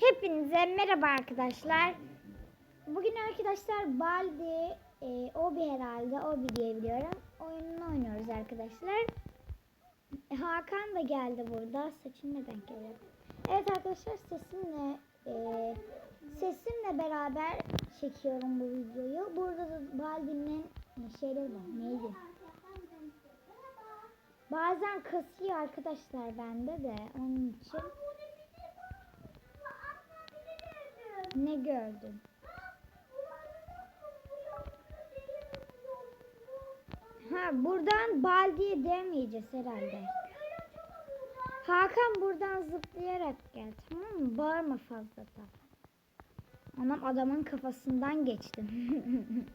Hepinize merhaba arkadaşlar. Bugün arkadaşlar Baldi, e, Obi herhalde, Obi diye biliyorum. Oyununu oynuyoruz arkadaşlar. E, Hakan da geldi burada. Saçın neden geliyor? Evet arkadaşlar sesimle e, sesimle beraber çekiyorum bu videoyu. Burada da Baldi'nin şeyleri var. Neydi? Bazen kasıyor arkadaşlar bende de onun için. Ne gördün? Ha buradan baldiye demeyeceğiz herhalde. Hakan buradan zıplayarak gel tamam mı? Bağırma fazla da. Anam adamın kafasından geçtim.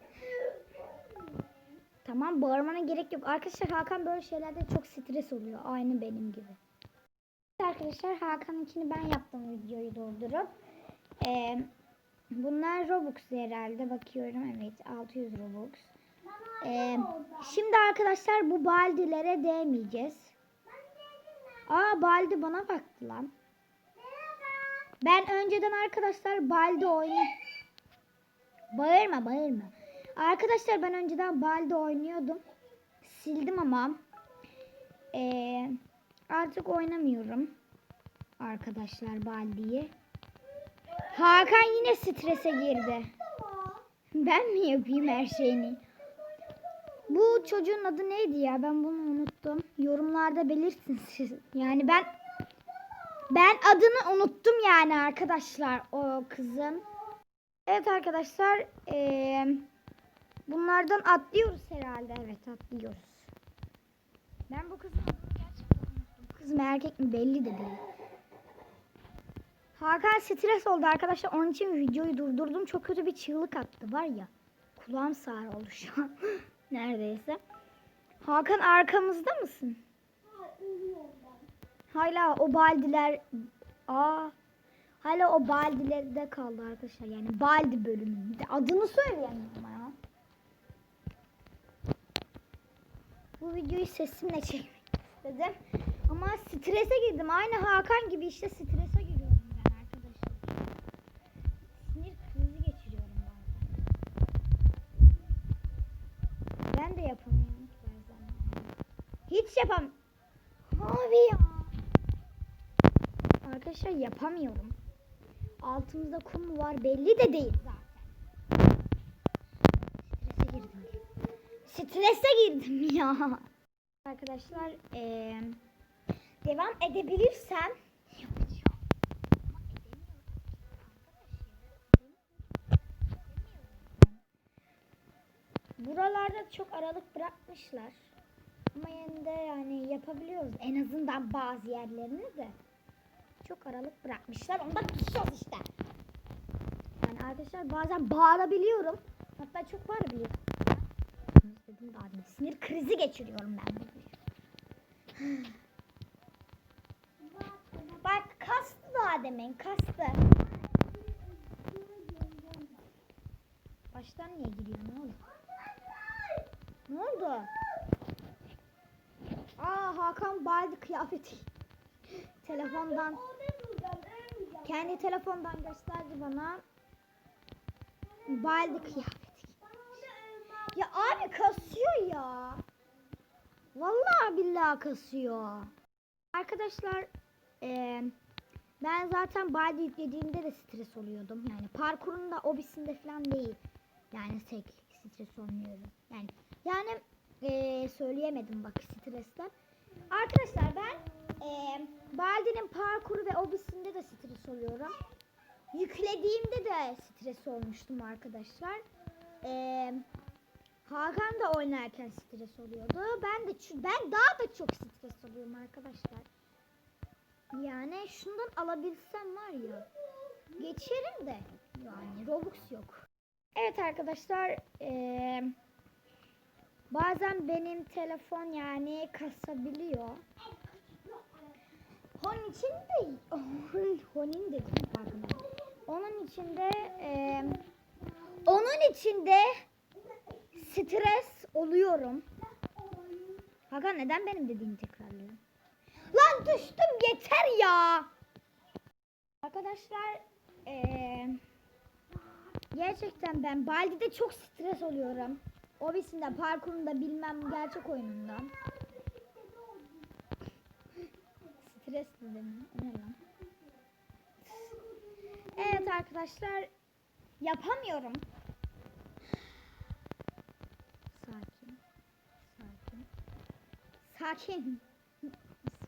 tamam bağırmana gerek yok. Arkadaşlar Hakan böyle şeylerde çok stres oluyor. Aynı benim gibi. Arkadaşlar Hakan'ınkini ben yaptım videoyu doldurup. Ee, bunlar Robux herhalde bakıyorum evet 600 Robux. Ee, şimdi arkadaşlar bu baldilere değmeyeceğiz. Aa baldi bana baktı lan. Ben önceden arkadaşlar baldi oyunu Bağırma bağırma. Arkadaşlar ben önceden baldi oynuyordum. Sildim ama ee, artık oynamıyorum. Arkadaşlar baldiyi. Hakan yine strese girdi. Ben mi yapayım her şeyini? Bu çocuğun adı neydi ya? Ben bunu unuttum. Yorumlarda belirtin siz. Yani ben ben adını unuttum yani arkadaşlar o kızın. Evet arkadaşlar eee, bunlardan atlıyoruz herhalde. Evet atlıyoruz. Ben bu kızın adını gerçekten unuttum. Kız mı erkek mi belli de değil. Hakan stres oldu arkadaşlar. Onun için videoyu durdurdum. Çok kötü bir çığlık attı var ya. Kulağım sağır oldu şu an. Neredeyse. Hakan arkamızda mısın? Hala o baldiler Aa. Hala o baldilerde kaldı arkadaşlar. Yani baldi bölümünde. Adını söyleyemiyorum ya. Bu videoyu sesimle çekmek istedim. Ama strese girdim. Aynı Hakan gibi işte strese giriyorum ben arkadaşlar. Sinir krizi geçiriyorum bazen. Ben de yapamıyorum ki bazen. Hiç yapam. Abi ya. Arkadaşlar yapamıyorum. Altımızda kum var belli de değil zaten. Strese girdim. Strese girdim ya. Arkadaşlar eee, devam edebilirsem. Buralarda çok aralık bırakmışlar. De yani yapabiliyoruz. En azından bazı yerlerini de çok aralık bırakmışlar. Da tutacağız işte. Yani arkadaşlar bazen bağırabiliyorum. Hatta çok bağırabiliyorum. Dedim. Sinir krizi geçiriyorum ben. Bak kastı daha demin kastı. Baştan niye giriyor ne oldu? Ne oldu? Hakan Baldi kıyafeti. Telefondan kendi telefondan gösterdi bana. Baldi kıyafeti. Ya abi kasıyor ya. Vallahi billahi kasıyor. Arkadaşlar eee, ben zaten Baldi yüklediğimde de stres oluyordum. Yani parkurunda obisinde falan değil. Yani tek stres olmuyorum. Yani yani eee, söyleyemedim bak stresten. Arkadaşlar ben eee Baldi'nin parkuru ve obisinde de stres oluyorum. Yüklediğimde de stres olmuştum arkadaşlar. Eee Hakan da oynarken stres oluyordu. Ben de ben daha da çok stres oluyorum arkadaşlar. Yani şundan alabilsem var ya geçerim de yani Robux yok. Evet arkadaşlar eee, bazen benim telefon yani kasabiliyor. Onun için de onun, pardon. Onun içinde eee, onun içinde stres oluyorum. Hakan neden benim dediğimi tekrarlıyorsun? Lan düştüm yeter ya. Arkadaşlar eee, gerçekten ben Baldi'de çok stres oluyorum. Obisinde, parkurunda bilmem gerçek oyununda. Stres dedim. Ne lan? Evet arkadaşlar yapamıyorum. Sakin. Sakin. Sakin.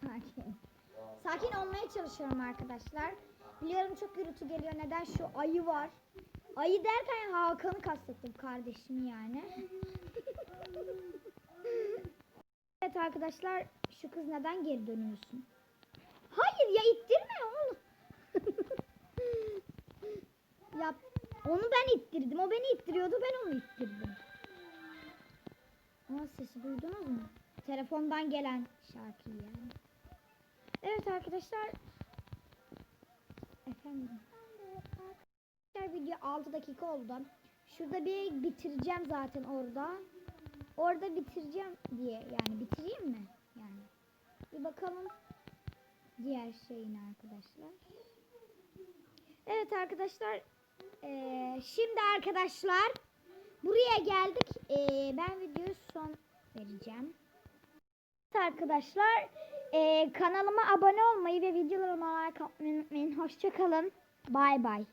Sakin. Sakin olmaya çalışıyorum arkadaşlar. Biliyorum çok gürültü geliyor. Neden? Şu ayı var. Ayı derken Hakan'ı kastettim kardeşimi yani. evet arkadaşlar şu kız neden geri dönüyorsun? Hayır ya ittirme onu. ya onu ben ittirdim. O beni ittiriyordu. Ben onu ittirdim. Aa, sesi duydunuz mu? Telefondan gelen şarkı yani. Evet arkadaşlar. Efendim. Video 6 dakika oldu. Şurada bir bitireceğim zaten orada. Orada bitireceğim diye yani bitireyim mi? Yani. Bir bakalım diğer şeyine arkadaşlar. Evet arkadaşlar. eee, şimdi arkadaşlar buraya geldik. Eee, ben videoyu son vereceğim. Evet arkadaşlar eee, kanalıma abone olmayı ve videolarıma like atmayı unutmayın. Hoşçakalın. Bay bay.